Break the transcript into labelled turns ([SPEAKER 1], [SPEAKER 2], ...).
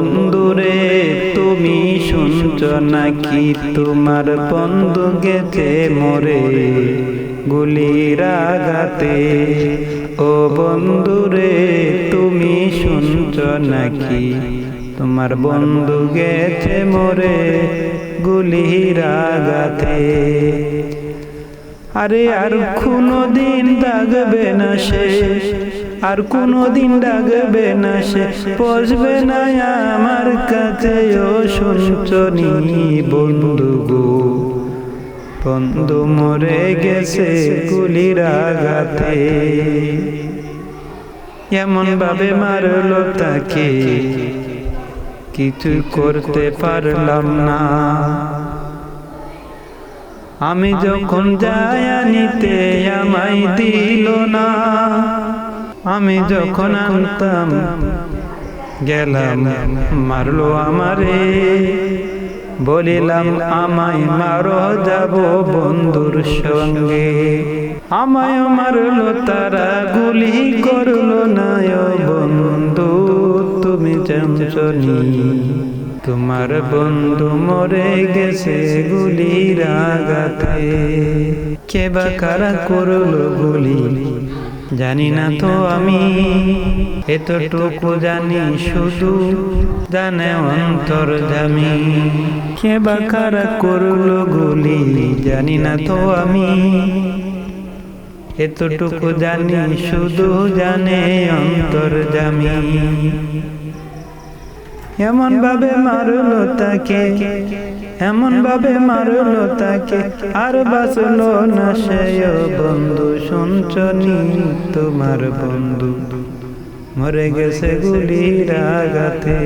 [SPEAKER 1] বন্ধুরে, তুমি শুনছ নাকি তোমার বন্ধু গেছে মরে? গুলির আঘাতে। ও বন্ধুরে, তুমি শুনছ নাকি তোমার বন্ধু গেছে মরে? গুলির আঘাতে। আরে আর কোনো দিন ডাকবে না সে। আর কোনো দিন ডাকবে না সে পচবে না আমার কাছে ও শুনছনি বন্ধু গো। বন্ধু মরে গেছে গুলির আঘাতে। এমন ভাবে মারলো তাকে। কিছু করতে পারলাম না। আমি যখন যাই নিতে আমায় দিল না আমি যখন আনতাম, গেলাম, মারলো আমারে। বলিলাম, আমায় মারো যাব বন্ধুর সঙ্গে। আমায় মারলো, তারা গুলি করল না বন্ধু, তুমি জানছনি তোমার বন্ধু মরে গেছে গুলি রাগাতে কে বা কারা করল গুলি? জানি না তো আমি এতটুকু জানি শুধু জানে অন্তর জামি। কে বা কারা করল গুলি? জানি না তো আমি এতটুকু জানি শুধু জানে অন্তর জামি এমন ভাবে মারলো তাকে। এমন ভাবে মারলো তাকে। আর বাঁচলো না সে বন্ধু। শুনছনি তোমার বন্ধু। মরে গেছে গুলির আঘাতে।